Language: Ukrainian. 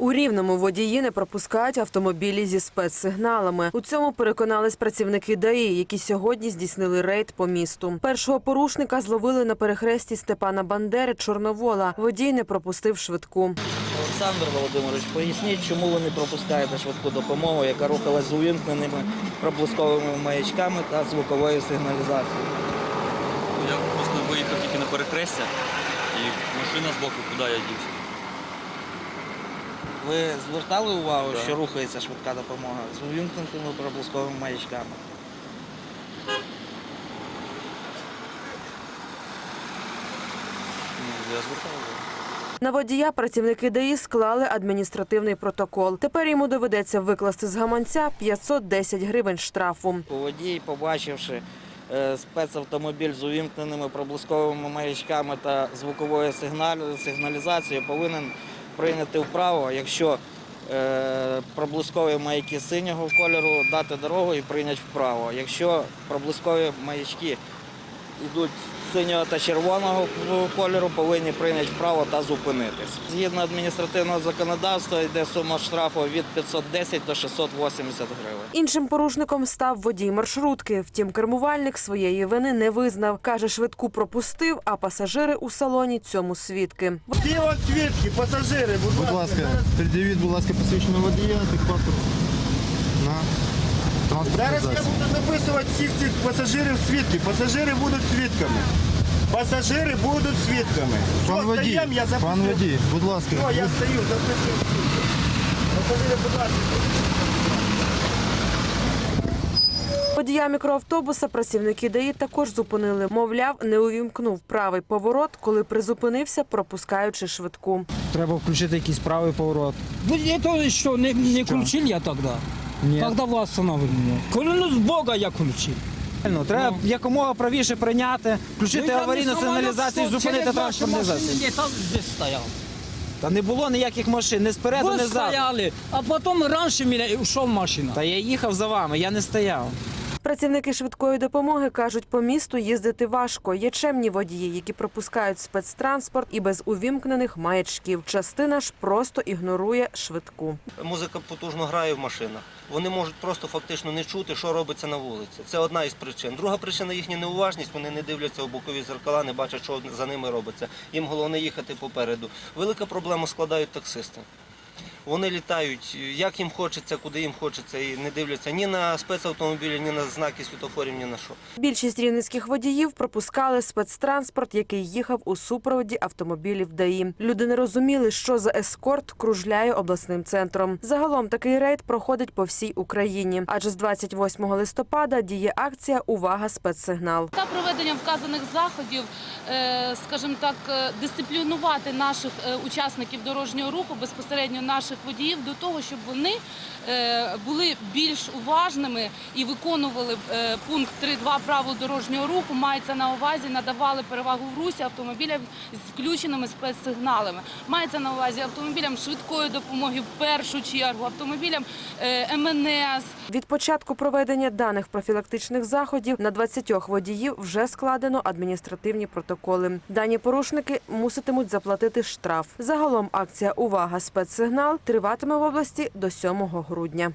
У рівному водії не пропускають автомобілі зі спецсигналами. У цьому переконались працівники ДАІ, які сьогодні здійснили рейд по місту. Першого порушника зловили на перехресті Степана Бандери Чорновола. Водій не пропустив швидку. Олександр Володимирович, поясніть, чому ви не пропускаєте швидку допомогу, яка рухалась з увімкненими проблисковими маячками та звуковою сигналізацією. Я просто виїхав тільки на перехрестя, і машина з боку, куди я дівся. Ви звертали увагу, Так. що рухається швидка допомога з увімкненими проблисковими маячками? Я звертав увагу. На водія працівники ДАІ склали адміністративний протокол. Тепер йому доведеться викласти з гаманця 510 гривень штрафу. Водій, побачивши е, спецавтомобіль з увімкненими проблисковими маячками та звуковою сигналізацією, повинен прийняти вправо, якщо е, проблискові маяки синього кольору, дати дорогу і прийняти вправо. Якщо проблискові маячки йдуть синього та червоного кольору, повинні прийняти вправо та зупинитись. Згідно адміністративного законодавства йде сума штрафу від 510 до 680 гривень. Іншим порушником став водій маршрутки. Втім, кермувальник своєї вини не визнав. Каже, швидку пропустив, а пасажири у салоні цьому свідки. Ті от свідки, пасажири, будь Будь ласка. пред'явіть, будь ласка, посвідчення водія, на транспортний Зараз я буду записувати всіх цих пасажирів свідки. Пасажири будуть свідками. Пасажири будуть свідками. Пан Що, водій, стаєм, я записую. пан водій, будь ласка. Що, я стою, записую свідки. Пасажири, будь ласка. Водія мікроавтобуса працівники ДАІ також зупинили. Мовляв, не увімкнув правий поворот, коли призупинився, пропускаючи швидку. Треба включити якийсь правий поворот. Вы это что, не, не включил я тогда? Ні. Когда вы останавливали? Клянусь Бога, я включил. Ну, треба якомога правіше прийняти, включити Ну, я аварійну не самолет, сигналізацію і что зупинити через ваши транспортний машины засіб. где-то здесь стоял. Та не було ніяких машин, не спереду, Вы не ззаду. стояли, а потом раньше меня ушел машина. Та я їхав за вами, я не стояв. Працівники швидкої допомоги кажуть, по місту їздити важко. Є чемні водії, які пропускають спецтранспорт і без увімкнених маячків. Частина ж просто ігнорує швидку. Музика потужно грає в машинах. Вони можуть просто фактично не чути, що робиться на вулиці. Це одна із причин. Друга причина їхня неуважність. Вони не дивляться у бокові зеркала, не бачать, що за ними робиться. Їм головне їхати попереду. Велика проблема складають таксисти. Вони літають, як їм хочеться, куди їм хочеться, і не дивляться ні на спецавтомобілі, ні на знаки світофорів, ні на що. Більшість рівненських водіїв пропускали спецтранспорт, який їхав у супроводі автомобілів ДАІ. Люди не розуміли, що за ескорт кружляє обласним центром. Загалом такий рейд проходить по всій Україні, адже з 28 листопада діє акція Увага спецсигнал. Та проведення вказаних заходів, е, скажімо так, е, дисциплінувати наших е, учасників дорожнього руху, безпосередньо наших водіїв, до того, щоб вони е, були більш уважними і виконували е, пункт 3.2 правил дорожнього руху. Мається на увазі, надавали перевагу в русі автомобілям з включеними спецсигналами. Мається на увазі автомобілям швидкої допомоги в першу чергу, автомобілям е, МНС. Від початку проведення даних профілактичних заходів на 20 водіїв вже складено адміністративні протоколи. Дані порушники муситимуть заплатити штраф. Загалом акція Увага спецсигнал триватиме в області до 7 грудня.